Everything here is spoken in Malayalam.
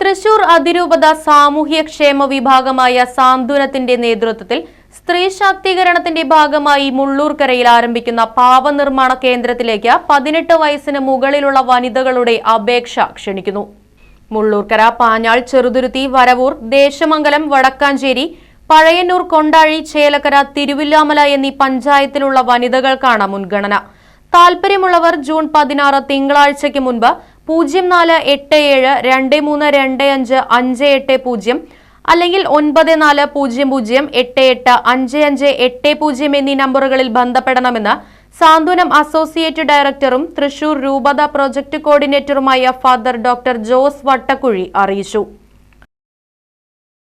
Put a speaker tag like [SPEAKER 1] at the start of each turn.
[SPEAKER 1] Thrissur അതിരൂപത സാമൂഹ്യക്ഷേമ വിഭാഗമായ സാന്ത്വനത്തിന്റെ നേതൃത്വത്തിൽ സ്ത്രീ ശാക്തീകരണത്തിന്റെ ഭാഗമായി മുള്ളൂർക്കരയിൽ ആരംഭിക്കുന്ന പാവനിർമ്മാണ കേന്ദ്രത്തിലേക്ക് പതിനെട്ട് വയസ്സിന് മുകളിലുള്ള വനിതകളുടെ അപേക്ഷ ക്ഷണിക്കുന്നു. മുള്ളൂർക്കര പാഞ്ഞാൾ ചെറുതുരുത്തി വരവൂർ ദേശമംഗലം വടക്കാഞ്ചേരി പഴയന്നൂർ കൊണ്ടാഴി ചേലക്കര തിരുവില്ലാമല എന്നീ പഞ്ചായത്തിലുള്ള വനിതകൾക്കാണ് മുൻഗണന. താൽപര്യമുള്ളവർ ജൂൺ പതിനാറ് തിങ്കളാഴ്ചയ്ക്ക് മുൻപ് പൂജ്യം നാല് എട്ട് ഏഴ് രണ്ട് മൂന്ന് രണ്ട് അഞ്ച് അഞ്ച് എട്ട് പൂജ്യം അല്ലെങ്കിൽ ഒൻപത് നാല് പൂജ്യം പൂജ്യം എട്ട് എട്ട് അഞ്ച് അഞ്ച് എട്ട് പൂജ്യം എന്നീ നമ്പറുകളിൽ ബന്ധപ്പെടണമെന്ന് സാന്ത്വനം അസോസിയേറ്റ് ഡയറക്ടറും തൃശൂർ രൂപത പ്രൊജക്ട് കോർഡിനേറ്ററുമായ ഫാദർ ഡോക്ടർ ജോസ് വട്ടക്കുഴി അറിയിച്ചു.